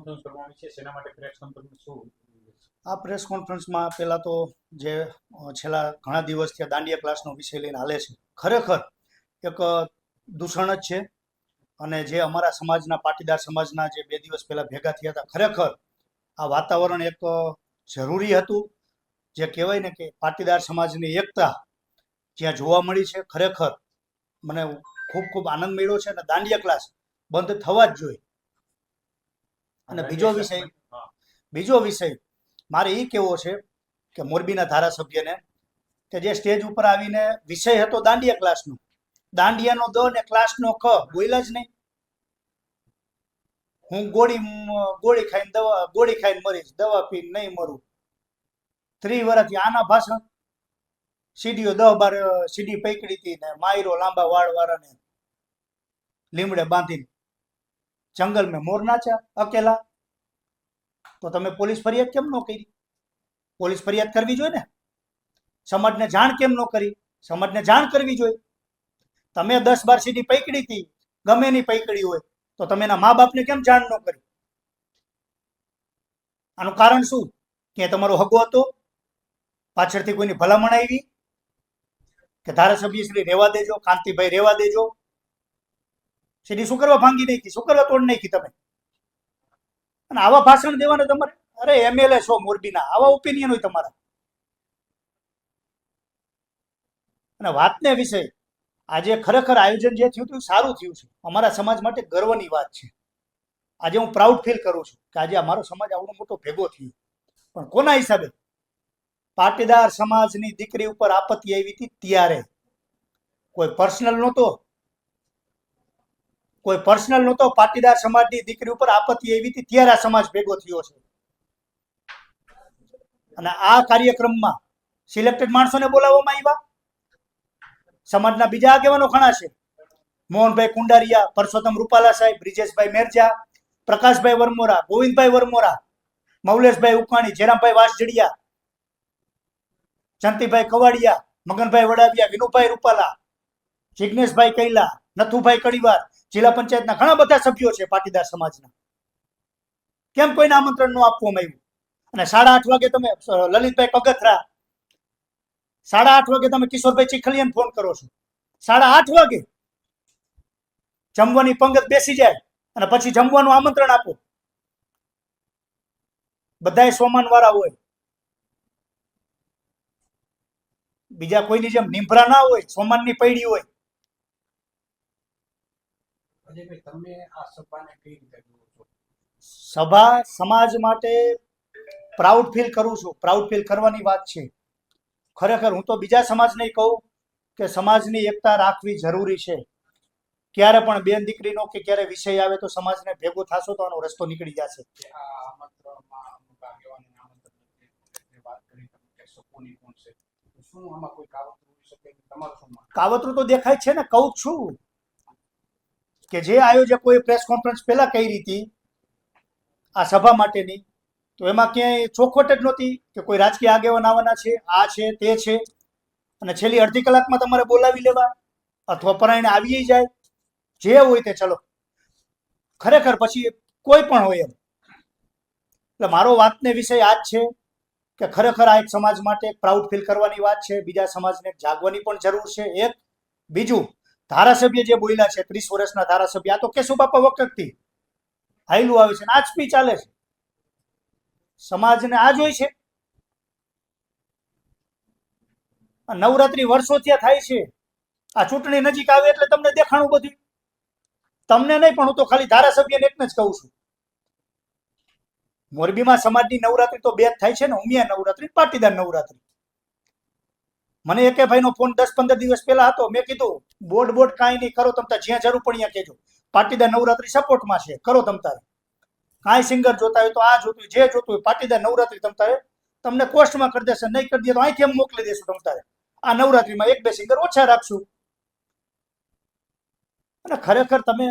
Conference માટે press conference આ press કોન્ફરન્સમાં પહેલાં તો જે છેલ્લા ઘણા દિવસથી દાંડિયા ક્લાસનો વિષય લઈને હાલે છે. ખરેખર એક દૂષણ જ છે અને જે અમારા સમાજના, પાટીદાર સમાજના જે બે દિવસ પહેલાં ભેગા થયા હતા, ખરેખર આ વાતાવરણ એક જરૂરી હતું. જે કહેવાય ને કે પાટીદાર સમાજની એકતા જ્યાં જોવા મળી છે, ખરેખર મને ખૂબ ખૂબ આનંદ મળ્યો છે અને દાંડિયા ક્લાસ બંધ થવા જ જોઈએ. અને બીજો વિષય બીજો વિષય મારે એ કહેવો છે કે મોરબીના ધારાસભ્યને કે જે સ્ટેજ ઉપર આવીને વિષય હતો દાંડિયા ક્લાસનો. દાંડિયાનો દ ને ક્લાસનો ક બોલ્યા જ નહીં. હું ગોળી ગોળી ખાઈને દવા ગોળી ખાઈને મરીશ દવા પીને નહીં મરું. ત્રી વર્ષથી આના ભાષણ. સીડીઓ દહ બાર સીડી પૈકડી હતી ને માયરો લાંબા વાળ વાળાને લીમડે બાંધીને જંગલ મેં મોર નાચ્યા અકેલા. તો તમે પોલીસ ફરિયાદ કેમ ન કરી? પોલીસ ફરિયાદ કરવી જોઈએ ને? સમાજને જાણ કેમ ન કરી? સમાજને જાણ કરવી જોઈએ. તમે દસ બાર સીડી પૈકડી હતી, ગમે એની પૈકડી હોય, તો તમે એના મા બાપને કેમ જાણ ન કરી? આનું કારણ શું? કે તમારો હગો હતો, પાછળથી કોઈની ભલામણ આવી? કે ધારાસભ્ય શ્રી રેવા દેજો, કાંતિભાઈ રેવા દેજો સીડી શું ભાંગી નાખી શું તોડ નાખી તમે. અને આવા ભાષણ દેવાના તમારે? અરે એમએલએ છો મોરબીના. આવા ઓપિનિયન હોય તમારા. અને વાતને વિશે આજે ખરેખર આયોજન જે થયું હતું સારું થયું છે. અમારા સમાજ માટે ગર્વની વાત છે. આજે હું પ્રાઉડ ફીલ કરું છું કે આજે અમારો સમાજ આવડો મોટો ભેગો થયો. પણ કોના હિસાબે? પાટીદાર સમાજની દીકરી ઉપર આપત્તિ આવી હતી ત્યારે. કોઈ પર્સનલ નહોતો. કોઈ પર્સનલ નહોતો પાટીદાર સમાજની દીકરી ઉપર આપત્તિ આવી હતી, ત્યારે આ સમાજ ભેગો થયો છે. અને આ કાર્યક્રમમાં સિલેક્ટેડ માણસોને બોલાવવામાં આવ્યા. સમાજના બીજા આગેવાનો ઘણા છે. મોહનભાઈ કુંડારિયા, પરસોત્તમ રૂપાલા સાહેબ, બ્રિજેશભાઈ મેરજા, પ્રકાશભાઈ વરમોરા, ગોવિંદભાઈ વરમોરા, મૌલેશભાઈ ઉકાણી જેરામભાઈ વાસજડિયા જંતીભાઈ કવાડિયા, મગનભાઈ વડાવિયા, વિનુભાઈ રૂપાલા, જિગ્નેશભાઈ કૈલા, નથુભાઈ કડીવાર જિલ્લા પંચાયતના ઘણા બધા સભ્યો છે પાટીદાર સમાજના. કેમ કોઈને આમંત્રણ ન આપવામાં આવ્યું? અને સાડા આઠ વાગે તમે લલિતભાઈ પગથરા સાડા આઠ વાગે તમે કિશોરભાઈ ચીખલિયાને ફોન કરો છો. સાડા આઠ વાગે જમવાની પંગત બેસી જાય અને પછી જમવાનું આમંત્રણ આપો. બધાય સોમાન વાળા હોય. બીજા કોઈની જેમ નિંભરા ના હોય, સોમાનની પૈડી હોય. અજયભાઈ તમે આ સભાને કઈ રીતે જુઓ છો? સભા સમાજ માટે પ્રાઉડ ફીલ કરું છું. પ્રાઉડ ફીલ કરવાની વાત છે. ખરેખર હું તો બીજા સમાજને કહું કે સમાજની એકતા રાખવી જરૂરી છે. ક્યારે પણ બેન દીકરીનો કે ક્યારે વિષય આવે તો સમાજને ભેગો થશો તો આનો રસ્તો નીકળી જશે? કાવતરું તો દેખાય છે ને કહું છું. કે જે આયોજકોએ પ્રેસ કોન્ફરન્સ પહેલા કરી હતી, આ સભા માટેની, તો એમાં ક્યાંય ચોખવટ જ નહોતી કે કોઈ રાજકીય આગેવાન આવવાના છે, આ છે, તે છે. અને છેલ્લી અડધી કલાકમાં તમારે બોલાવી લેવા અથવા પરાયણે આવી જાય, જે હોય તે ચલો. ખરેખર પછી કોઈ પણ હોય એમ. એટલે મારો વાતને વિષય આ જ છે કે ખરેખર આ એક સમાજ માટે પ્રાઉડ ફીલ કરવાની વાત છે, બીજા સમાજને જાગવાની પણ જરૂર છે. એક, બીજું ધારાસભ્ય જે બોલ્યા છે, ત્રીસ વર્ષના ધારાસભ્ય, આ તો કેશુબાપા વખતથી હાયલું આવે છે આ જ સ્પીચ ચાલે છે. સમાજને આ જ હોય છે નવરાત્રી વર્ષો ત્યાં થાય છે. આ ચૂંટણી નજીક આવે એટલે તમને દેખાણું બધું. તમને નહીં, પણ હું તો ખાલી ધારાસભ્યને એકને જ કહું છું. મોરબીમાં સમાજની નવરાત્રી તો બે જ થાય છે ને, ઉમિયા નવરાત્રી પાટીદાર નવરાત્રી. મને એકે ભાઈનો ફોન દસ પંદર દિવસ પહેલા હતો. મેં કીધું બોર્ડ બોર્ડ કાંઈ નહીં, કરો તમ જ્યાં જરૂર પણ ત્યાં કહેજો. પાટીદાર નવરાત્રી સપોર્ટમાં છે, કરો તમ તારે. કાંઈ સિંગર જોતા હોય તો આ જોતું જે જોતું હોય, પાટીદાર નવરાત્રી તમ તારે. તમને કોસ્ટમાં કરી દેશે, નહીં કરી દે તો અહીંથી એમ મોકલી દેશું તમ તારે. આ નવરાત્રીમાં એક બે સિંગર ઓછા રાખશું. અને ખરેખર તમે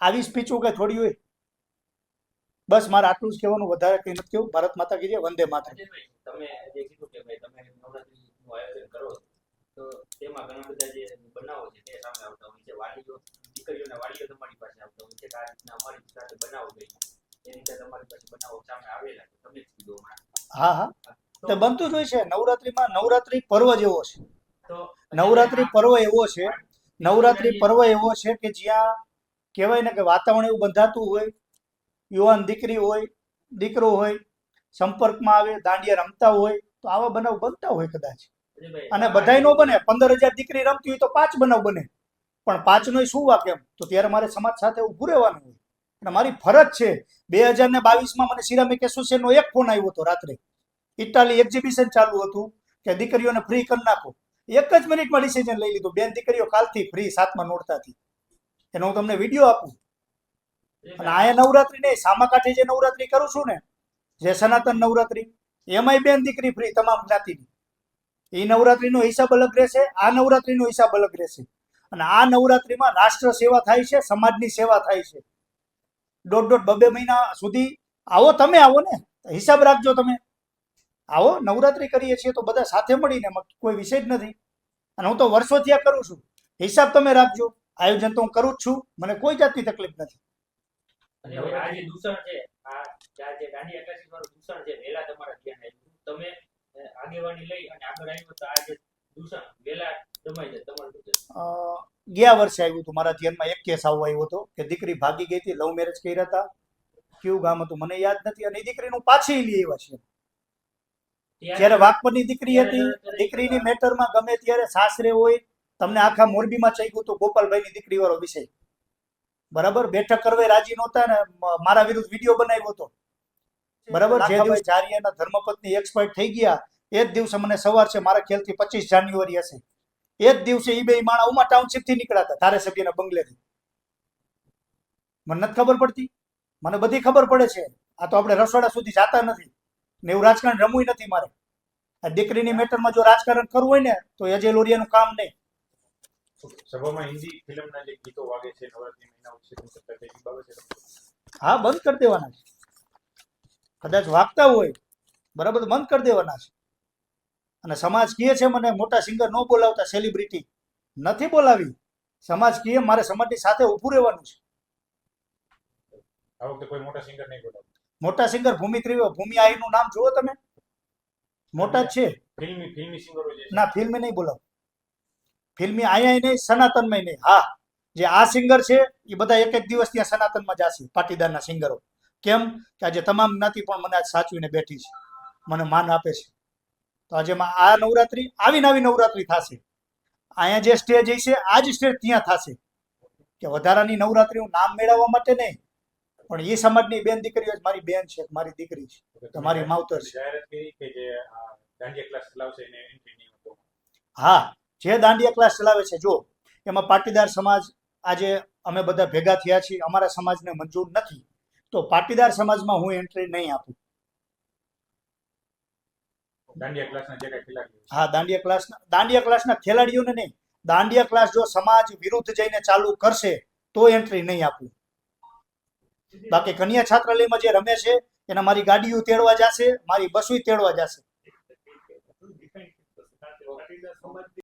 આવી સ્પીચો કે થોડી હોય. બસ મારે આટલું જ કહેવાનું, વધારે કંઈ નથી કેવું ભારત માતા કીજે વંદે માતા તમે જે કીધું કે ભાઈ તમે નવરાત્રીનું આયોજન કરો છો, તો તેમાં ઘણા બધા જે બનાવો છે તે સામે આવતા હોય છે વાલીઓ દીકરીઓના વાલીઓ તમારી પાસે આવતા હોય છે કે આ રીતના અમારી સાથે બનાવો જોઈએ એ રીતે તમારી પાસે બનાવો સામે આવેલા છે તમે જ કીધું હમણાં. હા હા. તો- બનતું જ હોય છે. નવરાત્રીમાં નવરાત્રી પર્વ જેવો છે. નવરાત્રી પર્વ એવો છે. નવરાત્રી પર્વ એવો છે કે જ્યાં કહેવાય ને કે વાતાવરણ એવું બંધાતું હોય. યુવાન દીકરી હોય દીકરો હોય સંપર્કમાં આવે દાંડિયા રમતા હોય તો આવા બનાવ બનતા હોય કદાચ. અને બધાય નો બને. પંદર હજાર દીકરી રમતી હોય તો પાંચ બનાવ બને. પણ પાંચનો શું વાક એમ? તો ત્યારે મારે સમાજ સાથે ઉભું રહેવાનું હોય. અને મારી ફરજ છે બે હજાર ને બાવીસમાં મને સિરામિક એસોસિએશનનો એક ફોન આવ્યો હતો રાત્રે. ઇટાલી એક્ઝિબિશન ચાલુ હતું કે દીકરીઓને ફ્રી કરી નાખો. એક જ મિનિટમાં ડિસિઝન લઈ લીધું. બેન, દીકરીઓ કાલથી ફ્રી સાતમાં નોડતાથી એનો હું તમને વીડિયો આપું. અને આયા નવરાત્રી નહીં, સામાકાંઠે જે નવરાત્રી કરું છું ને, જે સનાતન નવરાત્રી, એમાંય બેન દીકરી ફ્રી તમામ જ્ઞાતિની. એ નવરાત્રીનો હિસાબ અલગ રહેશે, આ નવરાત્રીનો હિસાબ અલગ રહેશે. અને આ નવરાત્રીમાં રાષ્ટ્ર સેવા થાય છે, સમાજની સેવા થાય છે. દોઢ દોઢ બબે મહિના સુધી આવો, તમે આવો ને. હિસાબ રાખજો તમે. આવો, નવરાત્રી કરીએ છીએ તો બધા સાથે મળીને કોઈ વિષય જ નથી. અને હું તો વર્ષોથી આ કરું છું. હિસાબ તમે રાખજો. આયોજન તો હું કરું જ છું. મને કોઈ જાતની તકલીફ નથી. તમે આગેવાની લઈ અને આગળ આવ્યો તો આ ગયા વર્ષે આવ્યું હતું મારા ધ્યાનમાં એક કેસ આવો આવ્યો હતો કે દીકરી ભાગી ગઈ હતી લવ મેરેજ કર્યા હતા. કયું ગામ હતું મને યાદ નથી અને એ દીકરીનું પાછી લઈ આવ્યા છે. ત્યારે- જ્યારે વાઘપરની દીકરી હતી દીકરીની મેટરમાં ગમે ત્યારે સાસરે હોય તમને આખા મોરબીમાં ચાલ્યું હતું ગોપાલભાઈની દીકરી વાળો વિષય બરાબર? બેઠક કરવા રાજી નહોતા ને મારા વિરુદ્ધ વીડિયો બનાવ્યો હતો. બરાબર? જે દિવસ જારિયાના ધર્મપત્ની એક્સપર્ટ થઈ ગયા એ જ દિવસે મને સવાર છે મારા ખ્યાલથી પચીસ જાન્યુઆરી હશે. એ જ દિવસે એ બે માણા ઉમા ટાઉનશીપથી નીકળ્યા હતા ધારાસભ્યના બંગલેથી. મને નથી ખબર પડતી. મને બધી ખબર પડે છે. આ તો આપણે રસોડા સુધી જાતા નથી. ને એવું રાજકારણ રમવું નથી મારે. આ દીકરીની મેટરમાં જો રાજકારણ કરવું હોય ને તો અજય લોરિયાનું કામ નહીં. સભામાં હિન્દી ફિલ્મના જે ગીતો વાગે છે નવરાત્રી મહિના ઉછેર કરતા તે બાબતે હા બંધ કરી દેવાના છે. કદાચ વાગતા હોય. બરાબર બંધ કરી દેવાના છે. અને સમાજ કહે છે મને મોટા સિંગર ન બોલાવતા સેલિબ્રિટી નથી બોલાવી. સમાજ કહે મારે સમાજની સાથે ઊભું રહેવાનું છે. મોટા સિંગર ભૂમિ ત્રિવે ભૂમિ આહિરનું નામ જુઓ તમે. મોટા જ છે. ફિલ્મી ફિલ્મી સિંગરો ના ફિલ્મી નહીં બોલાવ. ફિલ્મી આયા નહીં સનાતનમાં નહીં. હા જે આ સિંગર છે એ બધા એક એક દિવસ ત્યાં સનાતનમાં જશે પાટીદારના સિંગરો કેમ? કે આજે તમામ જ્ઞાતિ પણ મને આજ સાચવીને બેઠી છે. મને માન આપે છે. તો આજે આ નવરાત્રી આવી નવી નવરાત્રી થશે. અહીંયા જે સ્ટેજ છે આ જ સ્ટેજ ત્યાં થશે. કે વધારાની નવરાત્રીનું નામ મેળવવા માટે નહીં પણ એ સમાજની બેન દીકરીઓ મારી બેન છે મારી દીકરી છે તમારી માવતર છે. હા જે દાંડિયા ક્લાસ ચલાવે છે જો એમાં પાટીદાર સમાજ આજે અમે બધા ભેગા થયા છીએ અમારા સમાજને મંજૂર નથી. તો પાટીદાર સમાજમાં હું એન્ટ્રી નહીં આપું દાંડિયા ક્લાસના જે કાંઈ ખેલાડીઓ છે. હા, દાંડિયા ક્લાસના દાંડિયા ક્લાસના ખેલાડીઓને નહીં. દાંડિયા ક્લાસ જો સમાજ વિરુદ્ધ જઈને ચાલુ કરશે, તો એન્ટ્રી નહીં આપવું બાકી કન્યા છાત્રાલયમાં જે રમે છે, એના મારી ગાડીઓ તેડવા જશે, મારી બસો તેડવા જશે.